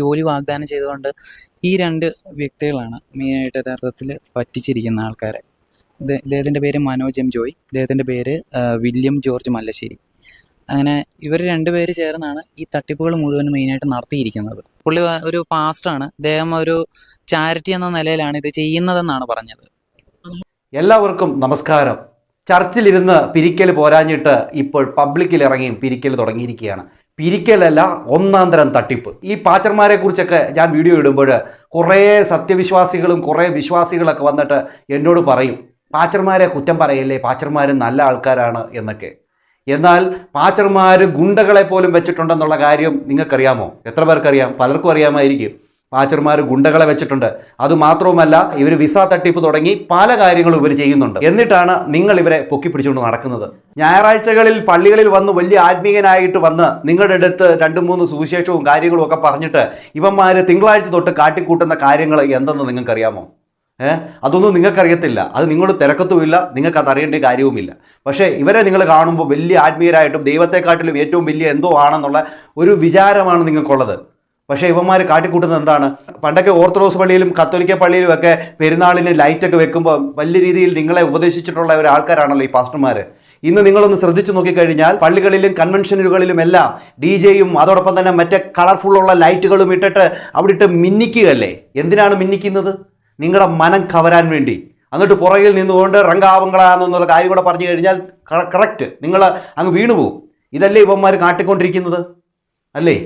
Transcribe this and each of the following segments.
ജോലി വാഗ്ദാനം ചെയ്തുകൊണ്ട് ഈ രണ്ട് വ്യക്തികളാണ് മെയിനായിട്ട് യഥാർത്ഥത്തിൽ പറ്റിച്ചിരിക്കുന്ന ആൾക്കാരെ. ഇദ്ദേഹത്തിന്റെ പേര് മനോജ് എം ജോയ്. ഇദ്ദേഹത്തിന്റെ പേര് വില്യം ജോർജ് മല്ലശ്ശേരി. അങ്ങനെ ഇവർ രണ്ടുപേര് ചേർന്നാണ് ഈ തട്ടിപ്പുകൾ മുഴുവൻ മെയിനായിട്ട് നടത്തിയിരിക്കുന്നത്. പുള്ളി ഒരു പാസ്റ്റാണ് അദ്ദേഹം ഒരു ചാരിറ്റി എന്ന നിലയിലാണ് ഇത് ചെയ്യുന്നതെന്നാണ് പറഞ്ഞത്. എല്ലാവർക്കും നമസ്കാരം. ചർച്ചിലിരുന്ന് പിരിക്കൽ പോരാഞ്ഞിട്ട് ഇപ്പോൾ പബ്ലിക്കിൽ ഇറങ്ങിയും പിരിക്കൽ തുടങ്ങിയിരിക്കുകയാണ്. പിരിക്കലല്ല ഒന്നാം തരം തട്ടിപ്പ്. ഈ പാച്ചർമാരെ കുറിച്ചൊക്കെ ഞാൻ വീഡിയോ ഇടുമ്പോൾ കുറേ സത്യവിശ്വാസികളും കുറേ വിശ്വാസികളൊക്കെ വന്നിട്ട് എന്നോട് പറയും പാച്ചർമാരെ കുറ്റം പറയല്ലേ പാച്ചർമാർ നല്ല ആൾക്കാരാണ് എന്നൊക്കെ. എന്നാൽ പാച്ചർമാർ ഗുണ്ടകളെ പോലും വെച്ചിട്ടുണ്ടെന്നുള്ള കാര്യം നിങ്ങൾക്കറിയാമോ? എത്ര പേർക്കറിയാം? പലർക്കും അറിയാമായിരിക്കും. പാച്ചർമാർ ഗുണ്ടകളെ വെച്ചിട്ടുണ്ട്. അതുമാത്രവുമല്ല ഇവർ വിസ തട്ടിപ്പ് തുടങ്ങി പല കാര്യങ്ങളും ഇവർ ചെയ്യുന്നുണ്ട്. എന്നിട്ടാണ് നിങ്ങൾ ഇവരെ പൊക്കിപ്പിടിച്ചുകൊണ്ട് നടക്കുന്നത്. ഞായറാഴ്ചകളിൽ പള്ളികളിൽ വന്ന് വലിയ ആത്മീയനായിട്ട് വന്ന് നിങ്ങളുടെ അടുത്ത് രണ്ട് മൂന്ന് സുവിശേഷവും കാര്യങ്ങളും ഒക്കെ പറഞ്ഞിട്ട് ഇവന്മാർ തിങ്കളാഴ്ച തൊട്ട് കാട്ടിക്കൂട്ടുന്ന കാര്യങ്ങൾ എന്തെന്ന് നിങ്ങൾക്കറിയാമോ? ഏഹ് അതൊന്നും നിങ്ങൾക്കറിയത്തില്ല. അത് നിങ്ങൾ തിരക്കത്തുമില്ല നിങ്ങൾക്ക് അത് അറിയേണ്ട കാര്യവുമില്ല. പക്ഷേ ഇവരെ നിങ്ങൾ കാണുമ്പോൾ വലിയ ആത്മീയരായിട്ടും ദൈവത്തെക്കാട്ടിലും ഏറ്റവും വലിയ എന്തോ ആണെന്നുള്ള ഒരു വിചാരമാണ് നിങ്ങൾക്കുള്ളത്. പക്ഷേ ഇവന്മാർ കാട്ടിക്കൂട്ടുന്നത് എന്താണ്? പണ്ടൊക്കെ ഓർത്തഡോക്സ് പള്ളിയിലും കത്തോലിക്ക പള്ളിയിലും ഒക്കെ പെരുന്നാളിന് ലൈറ്റൊക്കെ വെക്കുമ്പോൾ വലിയ രീതിയിൽ നിങ്ങളെ ഉപദേശിച്ചിട്ടുള്ള ഒരു ആൾക്കാരാണല്ലോ ഈ പാസ്റ്റർമാർ ഇന്ന് നിങ്ങളൊന്ന് ശ്രദ്ധിച്ചു നോക്കിക്കഴിഞ്ഞാൽ പള്ളികളിലും കൺവെൻഷനുകളിലും എല്ലാം ഡി ജെയും അതോടൊപ്പം തന്നെ മറ്റേ കളർഫുള്ളുള്ള ലൈറ്റുകളും ഇട്ടിട്ട് അവിടെ ഇട്ട് മിന്നിക്കുകയല്ലേ? എന്തിനാണ് മിന്നിക്കുന്നത്? നിങ്ങളുടെ മനം കവരാൻ വേണ്ടി. എന്നിട്ട് പുറകിൽ നിന്നുകൊണ്ട് റംഗാവങ്ങളാണെന്നുള്ള കാര്യം കൂടെ പറഞ്ഞു കഴിഞ്ഞാൽ കറക്റ്റ് നിങ്ങൾ അങ്ങ് വീണുപോകും ഇതല്ലേ ഇവന്മാർ കാട്ടിക്കൊണ്ടിരിക്കുന്നത്? അല്ലേ?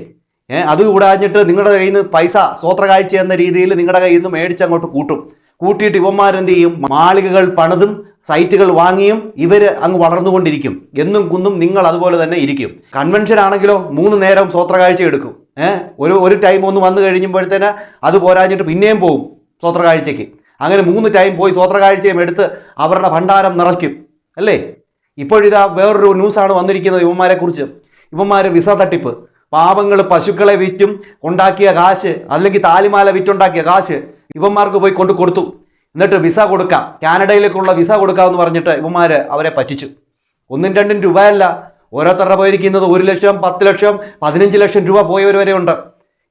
ഏ അത് കൂടാഞ്ഞിട്ട് നിങ്ങളുടെ കയ്യിൽ നിന്ന് പൈസ സ്വോത്രകാഴ്ച എന്ന രീതിയിൽ നിങ്ങളുടെ കയ്യിൽ നിന്ന് മേടിച്ച് അങ്ങോട്ട് കൂട്ടും. കൂട്ടിയിട്ട് ഇവന്മാരെന്ത് ചെയ്യും? മാളികകൾ പണിതും സൈറ്റുകൾ വാങ്ങിയും ഇവർ അങ്ങ് വളർന്നുകൊണ്ടിരിക്കും. എന്നും കുന്നും നിങ്ങൾ അതുപോലെ തന്നെ ഇരിക്കും. കൺവെൻഷൻ ആണെങ്കിലോ മൂന്ന് നേരം സ്വോത്രകാഴ്ച എടുക്കും. ഏഹ് ഒരു ഒരു ടൈം ഒന്ന് വന്നു കഴിയുമ്പോഴത്തേന് അത് പോരാഞ്ഞിട്ട് പിന്നെയും പോവും സ്വോത്രകാഴ്ചയ്ക്ക്. അങ്ങനെ മൂന്ന് ടൈം പോയി സ്വോത്രകാഴ്ചയും എടുത്ത് അവരുടെ ഭണ്ഡാരം നിറയ്ക്കും. അല്ലേ? ഇപ്പോഴിതാ വേറൊരു ന്യൂസാണ് വന്നിരിക്കുന്നത് ഇവന്മാരെ കുറിച്ച് ഇവന്മാർ വിസ തട്ടിപ്പ്. പാവങ്ങൾ പശുക്കളെ വിറ്റും ഉണ്ടാക്കിയ കാശ് അല്ലെങ്കിൽ താലിമാല വിറ്റുണ്ടാക്കിയ കാശ് ഇവന്മാർക്ക് പോയി കൊണ്ടു കൊടുത്തു. എന്നിട്ട് വിസ കൊടുക്കാം. കാനഡയിലേക്കുള്ള വിസ കൊടുക്കാമെന്ന് പറഞ്ഞിട്ട് ഇവന്മാർ അവരെ പറ്റിച്ചു. ഒന്നും രണ്ടും രൂപയല്ല. ഓരോരുത്തരുടെ പോയിരിക്കുന്നത് ഒരു ലക്ഷം പത്ത് ലക്ഷം പതിനഞ്ച് ലക്ഷം രൂപ പോയവർ വരെ ഉണ്ട്.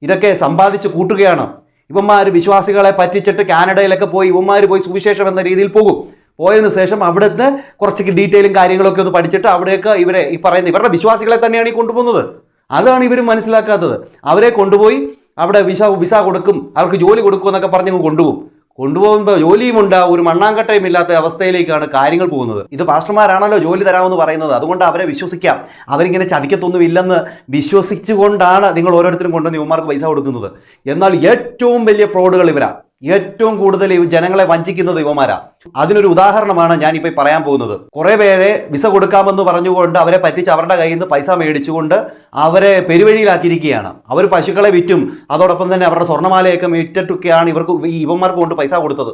ഇതൊക്കെ സമ്പാദിച്ച് കൂട്ടുകയാണ്. ഇവന്മാർ വിശ്വാസികളെ പറ്റിച്ചിട്ട് കാനഡയിലൊക്കെ പോയി ഇവന്മാർ പോയി സുവിശേഷം എന്ന രീതിയിൽ പോകും. പോയതിനു ശേഷം അവിടുന്ന് കുറച്ച് ഡീറ്റെയിലും കാര്യങ്ങളൊക്കെ ഒന്ന് പഠിച്ചിട്ട് അവിടെയൊക്കെ ഇവരെ ഈ പറയുന്ന ഇവരുടെ വിശ്വാസികളെ തന്നെയാണ് ഈ കൊണ്ടുപോകുന്നത്. അതാണ് ഇവർ മനസ്സിലാക്കാത്തത്. അവരെ കൊണ്ടുപോയി അവിടെ വിസ വിസ കൊടുക്കും. അവർക്ക് ജോലി കൊടുക്കും എന്നൊക്കെ പറഞ്ഞ് കൊണ്ടുപോകും. കൊണ്ടുപോകുമ്പോൾ ജോലിയും ഉണ്ടാവും ഒരു മണ്ണാങ്കട്ടയും ഇല്ലാത്ത അവസ്ഥയിലേക്കാണ് കാര്യങ്ങൾ പോകുന്നത്. ഇത് പാസ്റ്റർമാരാണല്ലോ ജോലി തരാമെന്ന് പറയുന്നത്. അതുകൊണ്ട് അവരെ വിശ്വസിക്കാം. അവരിങ്ങനെ ചതിക്കത്തൊന്നുമില്ലെന്ന് വിശ്വസിച്ചുകൊണ്ടാണ് നിങ്ങൾ ഓരോരുത്തരും കൊണ്ടുവന്ന് യുവമാർക്ക് പൈസ കൊടുക്കുന്നത്. എന്നാൽ ഏറ്റവും വലിയ ഫ്രോഡുകൾ ഇവരാ. ഏറ്റവും കൂടുതൽ ജനങ്ങളെ വഞ്ചിക്കുന്നത് യുവമാരാ അതിനൊരു ഉദാഹരണമാണ് ഞാൻ ഇപ്പോൾ പറയാൻ പോകുന്നത്. കുറെ പേരെ വിസ കൊടുക്കാമെന്ന് പറഞ്ഞുകൊണ്ട് അവരെ പറ്റിച്ച് അവരുടെ കയ്യിൽ നിന്ന് പൈസ മേടിച്ചുകൊണ്ട് അവരെ പെരുവഴിയിലാക്കിയിരിക്കുകയാണ്. അവർ പശുക്കളെ വിറ്റും അതോടൊപ്പം തന്നെ അവരുടെ സ്വർണമാലയൊക്കെ വിറ്റിട്ടൊക്കെയാണ് ഇവർക്ക് ഈ ഇവന്മാർക്ക് കൊണ്ട് പൈസ കൊടുത്തത്.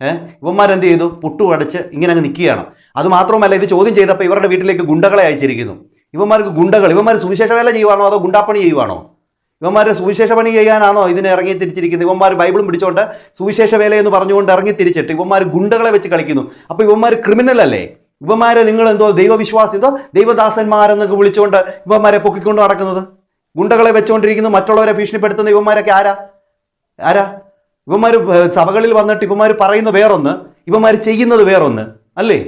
ഏഹ് ഇവന്മാരെന്ത് ചെയ്തു? പുട്ടു അടച്ച് ഇങ്ങനെ അങ്ങ് നിൽക്കുകയാണ് അത് മാത്രമല്ല ഇത് ചോദ്യം ചെയ്തപ്പോൾ ഇവരുടെ വീട്ടിലേക്ക് ഗുണ്ടകളെ അയച്ചിരിക്കുന്നു. ഇവന്മാർക്ക് ഗുണ്ടകൾ ഇവന്മാർ സുവിശേഷ വേല ചെയ്യുവാണോ അതോ ഗുണ്ടാപ്പണി ചെയ്യുവാണോ? ഇവന്മാർ സുവിശേഷ പണി ചെയ്യാനാണോ ഇതിനെ ഇറങ്ങി തിരിച്ചിരിക്കുന്നത്? ഇവന്മാർ ബൈബിളും പിടിച്ചുകൊണ്ട് സുവിശേഷ വേല എന്ന് പറഞ്ഞുകൊണ്ട് ഇറങ്ങി തിരിച്ചിട്ട് ഇവന്മാർ ഗുണ്ടകളെ വെച്ച് കളിക്കുന്നു. അപ്പോൾ ഇവന്മാർ ക്രിമിനൽ അല്ലേ? ഇവന്മാരെ നിങ്ങൾ എന്തോ ദൈവവിശ്വാസി എന്തോ ദൈവദാസന്മാരെന്നൊക്കെ വിളിച്ചുകൊണ്ട് ഇവന്മാരെ പൊക്കിക്കൊണ്ട് നടക്കുന്നത്? ഗുണ്ടകളെ വെച്ചുകൊണ്ടിരിക്കുന്നു മറ്റുള്ളവരെ ഭീഷണിപ്പെടുത്തുന്ന ഇവന്മാരൊക്കെ ആരാ? ആരാ? ഇവന്മാർ സഭകളിൽ വന്നിട്ട് ഇവന്മാർ പറയുന്ന വേറൊന്ന് ഇവന്മാർ ചെയ്യുന്നത് വേറൊന്ന് അല്ലേ?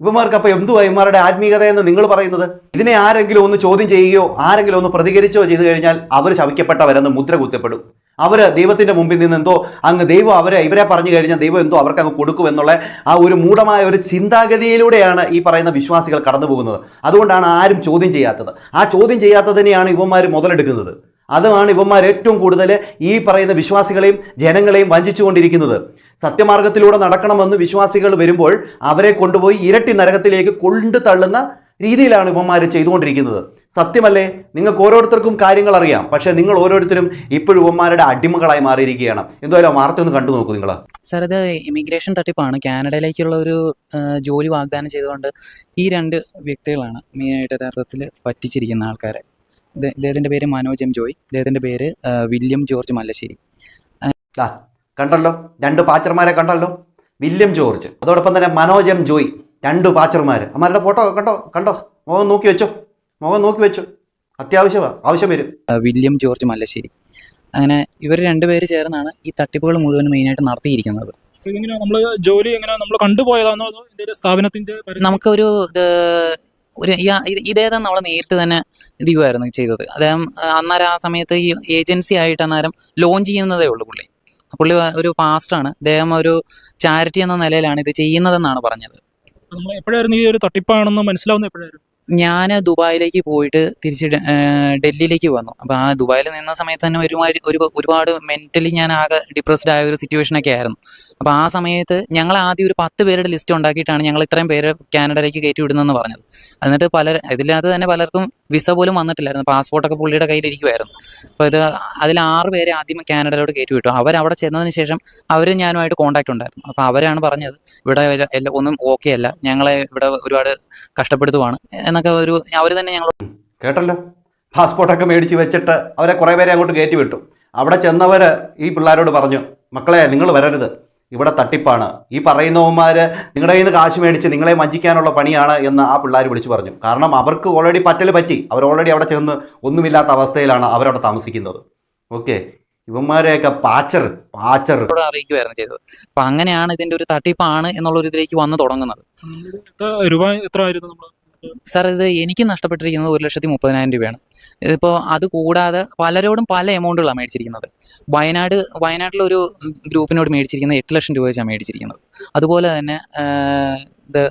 ഇവന്മാർക്ക് അപ്പോൾ എന്തുവാ ഇവന്മാരുടെ ആത്മീയത എന്ന് നിങ്ങൾ പറയുന്നത്? ഇതിനെ ആരെങ്കിലും ഒന്ന് ചോദ്യം ചെയ്യുകയോ ആരെങ്കിലും ഒന്ന് പ്രതികരിച്ചോ ചെയ്തു കഴിഞ്ഞാൽ അവർ ശവിക്കപ്പെട്ടവരെന്ന് മുദ്ര കുത്തപ്പെടും. അവർ ദൈവത്തിന്റെ മുമ്പിൽ നിന്ന് എന്തോ അങ്ങ് ദൈവം അവരെ ഇവരെ പറഞ്ഞു കഴിഞ്ഞാൽ ദൈവം എന്തോ അവർക്ക് അങ്ങ് കൊടുക്കും എന്നുള്ള ആ ഒരു മൂഢമായ ഒരു ചിന്താഗതിയിലൂടെയാണ് ഈ പറയുന്ന വിശ്വാസികൾ കടന്നു പോകുന്നത്. അതുകൊണ്ടാണ് ആരും ചോദ്യം ചെയ്യാത്തത്. ആ ചോദ്യം ചെയ്യാത്തതിനെയാണ് ഇവന്മാർ മുതലെടുക്കുന്നത്. അതുമാണ് ഇവന്മാർ ഏറ്റവും കൂടുതൽ ഈ പറയുന്ന വിശ്വാസികളെയും ജനങ്ങളെയും വഞ്ചിച്ചുകൊണ്ടിരിക്കുന്നത്. സത്യമാർഗത്തിലൂടെ നടക്കണമെന്ന് വിശ്വാസികൾ വരുമ്പോൾ അവരെ കൊണ്ടുപോയി ഇരട്ടി നരകത്തിലേക്ക് കൊണ്ടു തള്ളുന്ന രീതിയിലാണ് ഇവന്മാർ ചെയ്തുകൊണ്ടിരിക്കുന്നത്. സത്യമല്ലേ? നിങ്ങൾക്ക് ഓരോരുത്തർക്കും കാര്യങ്ങൾ അറിയാം. പക്ഷെ നിങ്ങൾ ഓരോരുത്തരും ഇപ്പോഴും ഇവന്മാരുടെ അടിമകളായി മാറിയിരിക്കുകയാണ്. എന്തായാലും വാർത്ത ഒന്ന് കണ്ടു നോക്കൂ നിങ്ങൾ. സർ ഇത് ഇമിഗ്രേഷൻ തട്ടിപ്പാണ്. കാനഡയിലേക്കുള്ള ഒരു ജോലി വാഗ്ദാനം ചെയ്തുകൊണ്ട് ഈ രണ്ട് വ്യക്തികളാണ് മെയിനായിട്ട് യഥാർത്ഥത്തിൽ പറ്റിച്ചിരിക്കുന്ന ആൾക്കാരെ. ഇദ്ദേഹത്തിന്റെ ഇദ്ദേഹത്തിന്റെ പേര് മനോജ് എം ജോയ്. ഇദ്ദേഹത്തിന്റെ പേര് വില്യം ജോർജ് മല്ലശ്ശേരി. കണ്ടല്ലോ? രണ്ട് പാച്ചർമാരെ കണ്ടല്ലോ? വില്യം ജോർജ് അതോടൊപ്പം തന്നെ മനോജ് എം ജോയ് രണ്ട് പാച്ചർമാർ അമ്മാരുടെ ഫോട്ടോ കണ്ടോ? കണ്ടോ? മുഖം നോക്കി വെച്ചോ. മുഖം നോക്കി വെച്ചോ. അത്യാവശ്യമാണ് ആവശ്യം വരും. William George Mallassery. അങ്ങനെ ഇവർ രണ്ടുപേര് ചേർന്നാണ് ഈ തട്ടിപ്പുകൾ മുഴുവൻ മെയിനായിട്ട് നടത്തിയിരിക്കുന്നത്. ജോലി എങ്ങനെ നമ്മൾ കണ്ടുപോയതാണോ? സ്ഥാപനത്തിന്റെ നമുക്കൊരു ഒരു ഇതേതാണ് നമ്മൾ നേരിട്ട് തന്നെ ഇത് ചെയ്തത്. അദ്ദേഹം ആ, അന്നേരം ആ സമയത്ത് ഈ ഏജൻസി ആയിട്ട് അന്നേരം ലോഞ്ച് ചെയ്യുന്നതേ ഉള്ളൂ പുള്ളി. പുള്ളി ഒരു പാസ്റ്റാണ്. അദ്ദേഹം ഒരു ചാരിറ്റി എന്ന നിലയിലാണ് ഇത് ചെയ്യുന്നതെന്നാണ് പറഞ്ഞത്. നമ്മൾ എപ്പോഴായിരുന്നു ഈ ഒരു തട്ടിപ്പാണെന്ന് മനസ്സിലാവുന്ന എപ്പോഴായിരുന്നു? ഞാൻ ദുബായിലേക്ക് പോയിട്ട് തിരിച്ച് ഡൽഹിയിലേക്ക് വന്നു. അപ്പോൾ ആ ദുബായിൽ നിന്ന സമയത്ത് തന്നെ ഒരുമാതിരി ഒരു ഒരുപാട് മെന്റലി ഞാൻ ആകെ ഡിപ്രസ്ഡ് ആയ ഒരു സിറ്റുവേഷനൊക്കെ ആയിരുന്നു. അപ്പോൾ ആ സമയത്ത് ഞങ്ങൾ ആദ്യം ഒരു പത്ത് പേരുടെ ലിസ്റ്റ് ഉണ്ടാക്കിയിട്ടാണ് ഞങ്ങൾ ഇത്രയും പേര് കാനഡയിലേക്ക് കയറ്റി വിടുന്നതെന്ന് പറഞ്ഞത്. എന്നിട്ട് പല ഇതിനകത്ത് തന്നെ പലർക്കും വിസ പോലും വന്നിട്ടില്ലായിരുന്നു. പാസ്പോർട്ടൊക്കെ പുള്ളിയുടെ കയ്യിലിരിക്കുമായിരുന്നു അപ്പോൾ ഇത് അതിൽ ആറ് പേരെ ആദ്യം കാനഡയിലോട്ട് കയറ്റി വിട്ടു. അവരവിടെ ചെന്നതിന് ശേഷം അവർ ഞാനുമായിട്ട് കോൺടാക്ട് ഉണ്ടായിരുന്നു. അപ്പോൾ അവരാണ് പറഞ്ഞത് ഇവിടെ എല്ലാം ഒന്നും ഓക്കെ അല്ല. ഞങ്ങളെ ഇവിടെ ഒരുപാട് കഷ്ടപ്പെടുത്തുവാണ്. എന്നൊക്കെ ഒരു അവർ തന്നെ ഞങ്ങൾ കേട്ടല്ലോ? പാസ്പോർട്ടൊക്കെ മേടിച്ച് വെച്ചിട്ട് അവരെ കുറേ പേരെ അങ്ങോട്ട് കയറ്റി വിട്ടു. അവിടെ ചെന്നവർ ഈ പിള്ളേരോട് പറഞ്ഞു മക്കളെ നിങ്ങൾ വരരുത്. ഇവിടെ തട്ടിപ്പാണ്. ഈ പറയുന്നവന്മാർ നിങ്ങളുടെ കയ്യിൽ നിന്ന് കാശ് മേടിച്ച് നിങ്ങളെ വഞ്ചിക്കാനുള്ള പണിയാണ് എന്ന് ആ പിള്ളേർ വിളിച്ചു പറഞ്ഞു. കാരണം അവർക്ക് ഓൾറെഡി പറ്റൽ പറ്റി. അവർ ഓൾറെഡി അവിടെ ചെന്ന് ഒന്നുമില്ലാത്ത അവസ്ഥയിലാണ് അവരവിടെ താമസിക്കുന്നത്. ഓക്കെ? ഇവന്മാരെയൊക്കെ പാച്ചർ പാച്ചർ. അറിയിക്കുമായിരുന്നു ചെയ്തത്. അപ്പൊ അങ്ങനെയാണ് ഇതിന്റെ ഒരു തട്ടിപ്പാണ് എന്നുള്ള ഒരു ഇതിലേക്ക് വന്ന് തുടങ്ങുന്നത്. രൂപ എത്ര ആയിരുന്നു നമ്മൾ സാർ ഇത് എനിക്ക് നഷ്ടപ്പെട്ടിരിക്കുന്നത് ഒരു ലക്ഷത്തി മുപ്പതിനായിരം രൂപയാണ്. ഇതിപ്പോൾ അത് കൂടാതെ പലരോടും പല എമൗണ്ടുകളാണ് മേടിച്ചിരിക്കുന്നത്. വയനാട് വയനാട്ടിലൊരു ഗ്രൂപ്പിനോട് മേടിച്ചിരിക്കുന്നത് എട്ട് ലക്ഷം രൂപ വെച്ചാണ് മേടിച്ചിരിക്കുന്നത്. അതുപോലെ തന്നെ ഇത്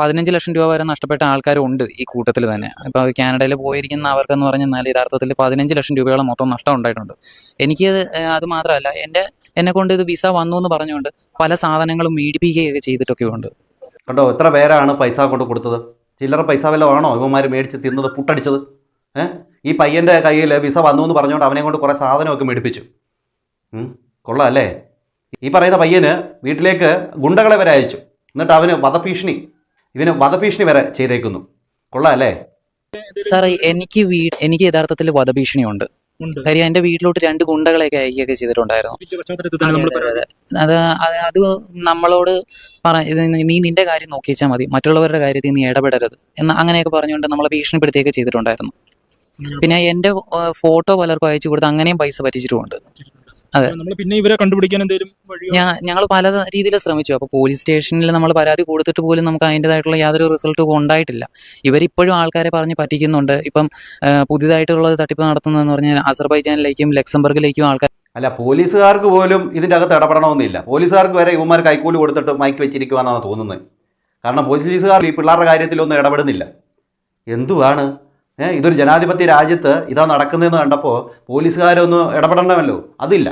പതിനഞ്ച് ലക്ഷം രൂപ വരെ നഷ്ടപ്പെട്ട ആൾക്കാരുണ്ട് ഈ കൂട്ടത്തിൽ തന്നെ. ഇപ്പോൾ കാനഡയിൽ പോയിരിക്കുന്ന അവർക്കെന്ന് പറഞ്ഞാൽ യഥാർത്ഥത്തിൽ പതിനഞ്ച് ലക്ഷം രൂപയോളം മൊത്തം നഷ്ടം ഉണ്ടായിട്ടുണ്ട്. എനിക്ക് അത് അത് മാത്രമല്ല എന്റെ എന്നെ കൊണ്ട് ഇത് വിസ വന്നു എന്ന് പറഞ്ഞുകൊണ്ട് പല സാധനങ്ങളും മേടിപ്പിക്കുകയൊക്കെ ചെയ്തിട്ടൊക്കെ ഉണ്ട് കണ്ടോ എത്ര പേരാണ് പൈസ കൊണ്ട് കൊടുത്തത്? ചില്ലറ പൈസ വല്ലതും ആണോ? ഇവന്മാർ മേടിച്ച് തിന്നത് പുട്ടടിച്ചത്? ഏഹ് ഈ പയ്യന്റെ കയ്യിൽ വിസ വന്നു എന്ന് പറഞ്ഞുകൊണ്ട് അവനെ കൊണ്ട് കുറേ സാധനമൊക്കെ മേടിപ്പിച്ചു. കൊള്ളാം അല്ലേ? ഈ പറയുന്ന പയ്യന് വീട്ടിലേക്ക് ഗുണ്ടകളെ വരെ അയച്ചു. എന്നിട്ട് അവന് വധഭീഷണി ഇവന് വധഭീഷണി വരെ ചെയ്തേക്കുന്നു. കൊള്ളാം അല്ലേ? സാർ എനിക്ക് എനിക്ക് യഥാർത്ഥത്തിൽ വധഭീഷണിയുണ്ട്. കാര്യം എന്റെ വീട്ടിലോട്ട് രണ്ട് ഗുണ്ടകളെയൊക്കെ അയക്കുകയൊക്കെ ചെയ്തിട്ടുണ്ടായിരുന്നു. അത് അത് നമ്മളോട് പറ നീ നിന്റെ കാര്യം നോക്കിച്ചാൽ മതി. മറ്റുള്ളവരുടെ കാര്യത്തിൽ നീ ഇടപെടരുത് എന്ന് അങ്ങനെയൊക്കെ പറഞ്ഞുകൊണ്ട് നമ്മളെ ഭീഷണിപ്പെടുത്തിയൊക്കെ ചെയ്തിട്ടുണ്ടായിരുന്നു. പിന്നെ എന്റെ ഫോട്ടോ പലർക്കും അയച്ചു കൊടുത്ത് അങ്ങനെയും പൈസ പറ്റിച്ചിട്ടുമുണ്ട്. അതെ. നമ്മൾ പിന്നെ ഇവരെ കണ്ടുപിടിക്കാൻ എന്തെങ്കിലും വഴിയോ? ഞാൻ ഞങ്ങൾ പല രീതിയിൽ ശ്രമിച്ചു. അപ്പോൾ പോലീസ് സ്റ്റേഷനിൽ നമ്മൾ പരാതി കൊടുത്തിട്ട് പോലും നമുക്ക് അതിന്റെതായിട്ടുള്ള യാതൊരു റിസൾട്ടും ഉണ്ടായിട്ടില്ല. ഇവരിപ്പോഴും ആൾക്കാരെ പറഞ്ഞ് പറ്റിക്കുന്നുണ്ട്. ഇപ്പം ആ, പുതിയതായിട്ടുള്ള തട്ടിപ്പ് നടത്തുന്നതെന്ന് പറഞ്ഞാൽ അസർബൈജാനിലേക്കും ലക്സംബർഗിലേക്കും ആൾക്കാർ അല്ല പോലീസുകാർക്ക് പോലും ഇതിന്റെ അകത്ത് ഇടപെടണമെന്നില്ല. പോലീസുകാർക്ക് വരെ ഇവന്മാർ കൈക്കൂലി കൊടുത്തിട്ട് മൈക്ക് വെച്ചിരിക്കുവാന്നാണ് തോന്നുന്നത്. കാരണം പോലീസുകാർ ഈ പിള്ളേരുടെ കാര്യത്തിലൊന്നും ഇടപെടുന്നില്ല. എന്തുവാണ്? ഇതൊരു ജനാധിപത്യ രാജ്യത്ത് ഇതാ നടക്കുന്നതെന്ന് കണ്ടപ്പോൾ പോലീസുകാരൊന്ന് ഇടപെടണമല്ലോ അതില്ല.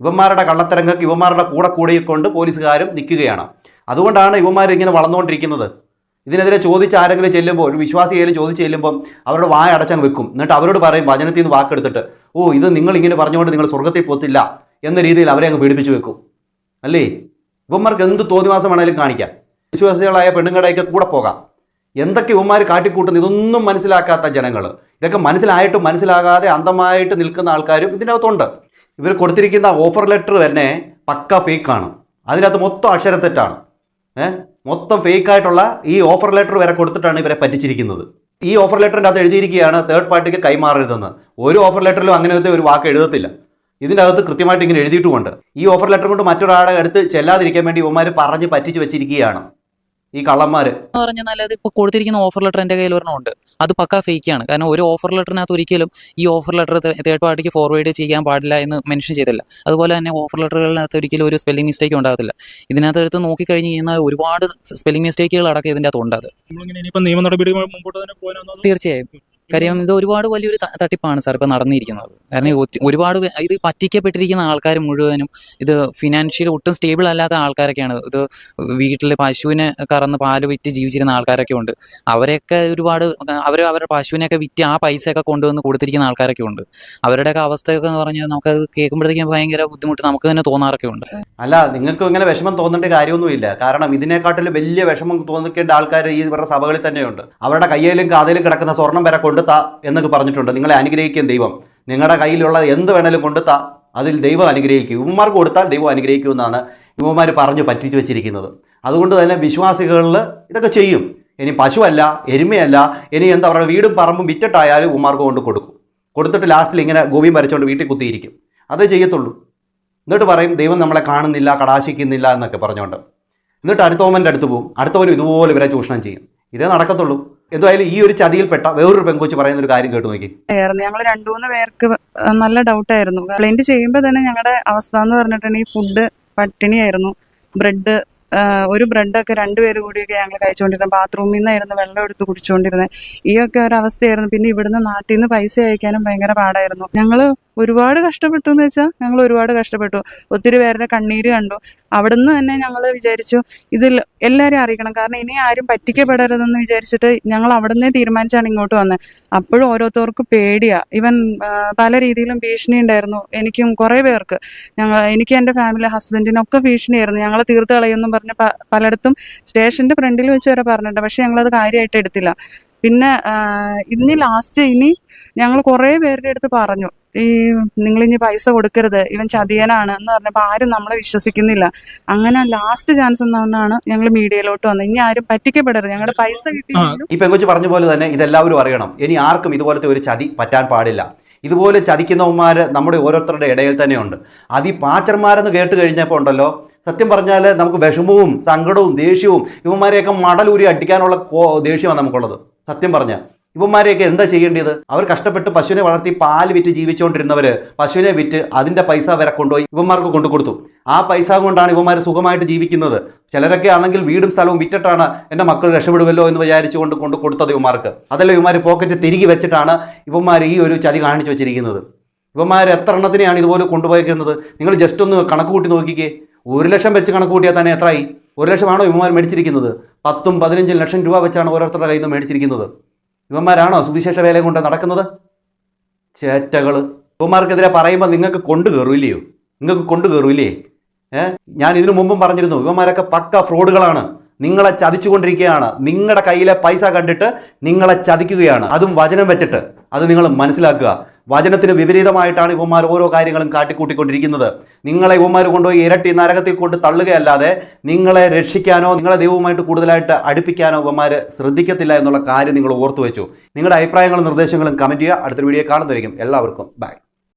ഇവന്മാരുടെ കള്ളത്തരങ്ങൾക്ക് ഇവന്മാരുടെ കൂടെ കൂടെ കൊണ്ട് പോലീസുകാരും നിൽക്കുകയാണ്. അതുകൊണ്ടാണ് ഇവന്മാർ ഇങ്ങനെ വളർന്നുകൊണ്ടിരിക്കുന്നത്. ഇതിനെതിരെ ചോദിച്ച് ആരെങ്കിലും ചെല്ലുമ്പോൾ ഒരു വിശ്വാസിയായാലും ചോദിച്ച് ചെല്ലുമ്പോൾ അവരുടെ വായ അടച്ചങ്ങ് വെക്കും. എന്നിട്ട് അവരോട് പറയും വചനത്തിൽ നിന്ന് വാക്കെടുത്തിട്ട് ഓ ഇത് നിങ്ങൾ ഇങ്ങനെ പറഞ്ഞുകൊണ്ട് നിങ്ങൾ സ്വർഗത്തിൽ പോത്തില്ല എന്ന രീതിയിൽ അവരെ അങ്ങ് പീഡിപ്പിച്ചു വെക്കും. അല്ലേ? ഇവന്മാർക്ക് എന്ത് തോന്നിവാസം വേണമെങ്കിലും കാണിക്കാം. വിശ്വാസികളായ പെണ്ണുങ്ങളുടെയൊക്കെ കൂടെ പോകാം. എന്തൊക്കെ ഇവന്മാർ കാട്ടിക്കൂട്ടുന്നു? ഇതൊന്നും മനസ്സിലാക്കാത്ത ജനങ്ങൾ ഇതൊക്കെ മനസ്സിലായിട്ടും മനസ്സിലാകാതെ അന്ധമായിട്ട് നിൽക്കുന്ന ആൾക്കാരും ഇതിനകത്തുണ്ട്. ഇവർ കൊടുത്തിരിക്കുന്ന ഓഫർ ലെറ്റർ തന്നെ പക്ക ഫേക്കാണ് അതിനകത്ത് മൊത്തം അക്ഷരത്തെറ്റാണ്. ഏ? മൊത്തം ഫേക്കായിട്ടുള്ള ഈ ഓഫർ ലെറ്റർ വരെ കൊടുത്തിട്ടാണ് ഇവരെ പറ്റിച്ചിരിക്കുന്നത്. ഈ ഓഫർ ലെറ്ററിന്റെ അകത്ത് എഴുതിയിരിക്കുകയാണ് തേർഡ് പാർട്ടിക്ക് കൈമാറരുതെന്ന്. ഒരു ഓഫർ ലെറ്ററിലും അങ്ങനത്തെ ഒരു വാക്ക് എഴുതത്തില്ല. ഇതിന്റെ അകത്ത് കൃത്യമായിട്ട് ഇങ്ങനെ എഴുതിയിട്ടുമുണ്ട്. ഈ ഓഫർ ലെറ്റർ കൊണ്ട് മറ്റൊരാളെ അടുത്ത് ചെല്ലാതിരിക്കാൻ വേണ്ടി ഇവന്മാർ പറഞ്ഞ് പറ്റിച്ച് വെച്ചിരിക്കുകയാണ്. ഈ കള്ളന്മാര്. എന്ന് പറഞ്ഞാൽ നല്ലത് ഇപ്പൊ കൊടുത്തിരിക്കുന്ന ഓഫർ ലെറ്റർ എന്റെ കയ്യിൽ ഒരെണ്ണമുണ്ട് അത് പക്കാ ഫേക്കാണ് കാരണം ഒരു ഓഫർ ലെറ്ററിനകത്ത് ഒരിക്കലും ഈ ഓഫർ ലെറ്റർ തേർഡ് പാർട്ടിക്ക് ഫോർവേഡ് ചെയ്യാൻ പാടില്ല എന്ന് മെൻഷൻ ചെയ്തില്ല. അതുപോലെ തന്നെ ഓഫർ ലെറ്ററുകളിനകത്ത് ഒരിക്കലും ഒരു സ്പെല്ലിംഗ് മിസ്റ്റേക്ക് ഉണ്ടാകത്തില്ല. ഇതിനകത്ത് എടുത്ത് നോക്കിക്കഴിഞ്ഞ് കഴിഞ്ഞാൽ ഒരുപാട് സ്പെല്ലിംഗ് മിസ്റ്റേക്കുകൾ അടക്കം ഇതിന്റെ അകത്ത് ഉണ്ടാകും തീർച്ചയായും. കാര്യം ഇത് ഒരുപാട് വലിയൊരു തട്ടിപ്പാണ് സാർ ഇപ്പൊ നടന്നിരിക്കുന്നത്. കാരണം ഒരുപാട് ഇത് പറ്റിക്കപ്പെട്ടിരിക്കുന്ന ആൾക്കാർ മുഴുവനും ഇത് ഫിനാൻഷ്യലി ഒട്ടും സ്റ്റേബിൾ അല്ലാത്ത ആൾക്കാരൊക്കെയാണ്. ഇത് വീട്ടിൽ പശുവിനെ കറന്ന് പാൽ വിറ്റ് ജീവിച്ചിരുന്ന ആൾക്കാരൊക്കെ ഉണ്ട്. അവരെയൊക്കെ ഒരുപാട് അവർ അവരുടെ പശുവിനെയൊക്കെ വിറ്റ് ആ പൈസയൊക്കെ കൊണ്ടുവന്ന് കൊടുത്തിരിക്കുന്ന ആൾക്കാരൊക്കെ ഉണ്ട്. അവരുടെയൊക്കെ അവസ്ഥയൊക്കെ എന്ന് പറഞ്ഞാൽ നമുക്ക് അത് കേൾക്കുമ്പോഴത്തേക്കും ഭയങ്കര ബുദ്ധിമുട്ട് നമുക്ക് തന്നെ തോന്നാറൊക്കെ ഉണ്ട്. അല്ല നിങ്ങൾക്ക് ഇങ്ങനെ വിഷമം തോന്നേണ്ട കാര്യമൊന്നുമില്ല. കാരണം ഇതിനെക്കാട്ടിലും വലിയ വിഷമം തോന്നിക്കേണ്ട ആൾക്കാർ ഈ ഇവരുടെ സഭകളിൽ തന്നെയുണ്ട്. അവരുടെ കയ്യിലും കാതയിലും കിടക്കുന്ന സ്വർണം വരെ കൊണ്ടുത്താ എന്നൊക്കെ പറഞ്ഞിട്ടുണ്ട്. നിങ്ങളെ അനുഗ്രഹിക്കും ദൈവം. നിങ്ങളുടെ കയ്യിലുള്ള എന്ത് വേണേലും കൊണ്ടുത്താ അതിൽ ദൈവം അനുഗ്രഹിക്കും. ഇവന്മാർക്ക് കൊടുത്താൽ ദൈവം അനുഗ്രഹിക്കുമെന്നാണ് യുവമാർ പറഞ്ഞു പറ്റിച്ചു വെച്ചിരിക്കുന്നത്. അതുകൊണ്ട് തന്നെ വിശ്വാസികളിൽ ഇതൊക്കെ ചെയ്യും. ഇനി പശുവല്ല എരുമയല്ല ഇനി എന്താ പറയുക വീടും പറമ്പും വിറ്റിട്ടായാലും ഉമ്മാർക്ക് കൊണ്ട് കൊടുക്കും. കൊടുത്തിട്ട് ലാസ്റ്റിൽ ഇങ്ങനെ ഗോപിയും വരച്ചുകൊണ്ട് വീട്ടിൽ കുത്തിയിരിക്കും. അതേ ചെയ്യത്തുള്ളൂ. എന്നിട്ട് പറയും ദൈവം നമ്മളെ കാണുന്നില്ല കടാശിക്കുന്നില്ല എന്നൊക്കെ പറഞ്ഞുകൊണ്ട് എന്നിട്ട് അടുത്തവന്റെ അടുത്ത് പോകും അടുത്തവനും ഇതുപോലെ ഇവരെ ചൂഷണം ചെയ്യും. ഇതേ നടക്കത്തുള്ളൂ. എന്തായാലും ഈ ഒരു ചതിയിൽപ്പെട്ട വേറൊരു പെങ്കൊച്ച് പറയുന്ന ഒരു കാര്യം കേട്ടു നോക്കി. ഞങ്ങൾ രണ്ടു മൂന്ന് പേർക്ക് നല്ല ഡൗട്ട് ആയിരുന്നു കംപ്ലൈന്റ് ചെയ്യുമ്പോൾ തന്നെ ഞങ്ങളുടെ അവസ്ഥ എന്ന് പറഞ്ഞിട്ടുണ്ടെങ്കിൽ ഫുഡ് പട്ടിണിയായിരുന്നു. ബ്രെഡ് ഒരു ബ്രെഡൊക്കെ രണ്ടുപേര് കൂടിയൊക്കെ ഞങ്ങൾ കഴിച്ചുകൊണ്ടിരുന്നത് ബാത്റൂമിൽ നിന്നായിരുന്നു വെള്ളം എടുത്ത് കുടിച്ചുകൊണ്ടിരുന്നത് ഈ ഒക്കെ ഒരു അവസ്ഥയായിരുന്നു. പിന്നെ ഇവിടുന്ന് നാട്ടിൽ നിന്ന് പൈസ അയക്കാനും ഭയങ്കര പാടായിരുന്നു. ഞങ്ങൾ ഒരുപാട് കഷ്ടപ്പെട്ടു എന്ന് വെച്ചാൽ ഞങ്ങൾ ഒരുപാട് കഷ്ടപ്പെട്ടു. ഒത്തിരി പേരുടെ കണ്ണീര് കണ്ടു. അവിടുന്ന് തന്നെ ഞങ്ങൾ വിചാരിച്ചു ഇതിൽ എല്ലാവരും അറിയിക്കണം. കാരണം ഇനി ആരും പറ്റിക്കപ്പെടരുതെന്ന് വിചാരിച്ചിട്ട് ഞങ്ങൾ അവിടുന്ന് തീരുമാനിച്ചാണ് ഇങ്ങോട്ട് വന്നത് അപ്പോഴും ഓരോരുത്തർക്ക് പേടിയാ. ഇവൻ പല രീതിയിലും ഭീഷണി ഉണ്ടായിരുന്നു എനിക്കും കുറേ പേർക്ക്. ഞങ്ങൾ എനിക്ക് എന്റെ ഫാമിലി ഹസ്ബൻഡിനൊക്കെ ഭീഷണിയായിരുന്നു. ഞങ്ങളെ തീർത്ത് കളയുമെന്നും പറഞ്ഞ് പലയിടത്തും സ്റ്റേഷന്റെ ഫ്രണ്ടിൽ വെച്ച് വരെ പറഞ്ഞിട്ടുണ്ട്. പക്ഷെ ഞങ്ങളത് കാര്യമായിട്ട് എടുത്തില്ല. പിന്നെ ഇന്ന് ഇനി ലാസ്റ്റ് ഇനി ഞങ്ങൾ കുറേ പേരുടെ അടുത്ത് പറഞ്ഞു. ഈ നിങ്ങൾ ഇനി പൈസ കൊടുക്കരുത് ഇവൻ ചതിയനാണ് എന്ന് പറഞ്ഞപ്പോൾ ആരും നമ്മളെ വിശ്വസിക്കുന്നില്ല. അങ്ങനെ ലാസ്റ്റ് ചാൻസ് എന്നാണ് ഞങ്ങൾ മീഡിയയിലോട്ട് വന്നത്. ഇനി ആരും പറ്റിക്കപ്പെടരുത്. ഞങ്ങളുടെ പൈസ കിട്ടി ഈ പെങ്കുച്ചു പറഞ്ഞ പോലെ തന്നെ ഇതെല്ലാവരും അറിയണം. ഇനി ആർക്കും ഇതുപോലത്തെ ഒരു ചതി പറ്റാൻ പാടില്ല. ഇതുപോലെ ചതിക്കുന്നവന്മാർ നമ്മുടെ ഓരോരുത്തരുടെ ഇടയിൽ തന്നെയുണ്ട്. അത് ഈ പാച്ചർമാരെന്ന് കേട്ട് കഴിഞ്ഞപ്പോൾ ഉണ്ടല്ലോ സത്യം പറഞ്ഞാൽ നമുക്ക് വിഷമവും സങ്കടവും ദേഷ്യവും ഇവന്മാരെയൊക്കെ മടലൂരി അടിക്കാനുള്ള കോ ദേഷ്യമാണ് നമുക്കുള്ളത്. സത്യം പറഞ്ഞാൽ ഇവന്മാരെയൊക്കെ എന്താ ചെയ്യേണ്ടത്? അവർ കഷ്ടപ്പെട്ട് പശുവിനെ വളർത്തി പാൽ വിറ്റ് ജീവിച്ചുകൊണ്ടിരുന്നവർ പശുവിനെ വിറ്റ് അതിന്റെ പൈസ വരെ കൊണ്ടുപോയി ഇവന്മാർക്ക് കൊണ്ടു കൊടുത്തു. ആ പൈസ കൊണ്ടാണ് ഇവന്മാർ സുഖമായിട്ട് ജീവിക്കുന്നത്. ചിലരൊക്കെ ആണെങ്കിൽ വീടും സ്ഥലവും വിറ്റിട്ടാണ് എന്റെ മക്കൾ രക്ഷപ്പെടുമല്ലോ എന്ന് വിചാരിച്ചുകൊണ്ട് കൊണ്ട് കൊടുത്തത് ഇവന്മാർക്ക്. അതല്ല ഇവന്മാർ പോക്കറ്റ് തിരികെ വെച്ചിട്ടാണ് ഇവന്മാർ ഈ ഒരു ചതി കാണിച്ചു വെച്ചിരിക്കുന്നത്. ഇവന്മാർ എത്ര എണ്ണത്തിനെയാണ് ഇതുപോലെ കൊണ്ടുപോയിരിക്കുന്നത് നിങ്ങൾ ജസ്റ്റ് ഒന്ന് കണക്ക് കൂട്ടി നോക്കിക്കേ. ഒരു ലക്ഷം വെച്ച് കണക്ക് കൂട്ടിയാൽ തന്നെ എത്രയായി ഒരു ലക്ഷമാണോ ഇവന്മാർ മേടിച്ചിരിക്കുന്നത്? പത്തും പതിനഞ്ചും ലക്ഷം രൂപ വെച്ചാണ് ഓരോരുത്തരുടെ കയ്യിൽ നിന്ന് മേടിച്ചിരിക്കുന്നത്. ഇവന്മാരാണോ സുവിശേഷ വേല കൊണ്ട് നടക്കുന്നത്? ചേറ്റകൾ ഇവന്മാർക്കെതിരെ പറയുമ്പോൾ നിങ്ങൾക്ക് കൊണ്ടു കയറൂല്ലയോ നിങ്ങൾക്ക് കൊണ്ടു കയറൂല്ലേ ഞാൻ ഇതിനു മുമ്പും പറഞ്ഞിരുന്നു ഇവന്മാരൊക്കെ പക്ക ഫ്രോഡുകളാണ്. നിങ്ങളെ ചതിച്ചുകൊണ്ടിരിക്കുകയാണ്. നിങ്ങളുടെ കയ്യിലെ പൈസ കണ്ടിട്ട് നിങ്ങളെ ചതിക്കുകയാണ്. അതും വചനം വെച്ചിട്ട്. അത് നിങ്ങൾ മനസ്സിലാക്കുക. വചനത്തിന് വിപരീതമായിട്ടാണ് ഇവന്മാർ ഓരോ കാര്യങ്ങളും കാട്ടിക്കൂട്ടിക്കൊണ്ടിരിക്കുന്നത്. നിങ്ങളെ ഇവന്മാർ കൊണ്ടുപോയി ഇരട്ടി നരകത്തിൽ കൊണ്ട് തള്ളുകയല്ലാതെ നിങ്ങളെ രക്ഷിക്കാനോ നിങ്ങളെ ദൈവവുമായിട്ട് കൂടുതലായിട്ട് അടുപ്പിക്കാനോ ഇവന്മാർ ശ്രദ്ധിക്കത്തില്ല എന്നുള്ള കാര്യം നിങ്ങൾ ഓർത്തു വെച്ചു നിങ്ങളുടെ അഭിപ്രായങ്ങളും നിർദ്ദേശങ്ങളും കമന്റ് ചെയ്യുക. അടുത്തൊരു വീഡിയോ കാണുന്നതായിരിക്കും. എല്ലാവർക്കും ബൈ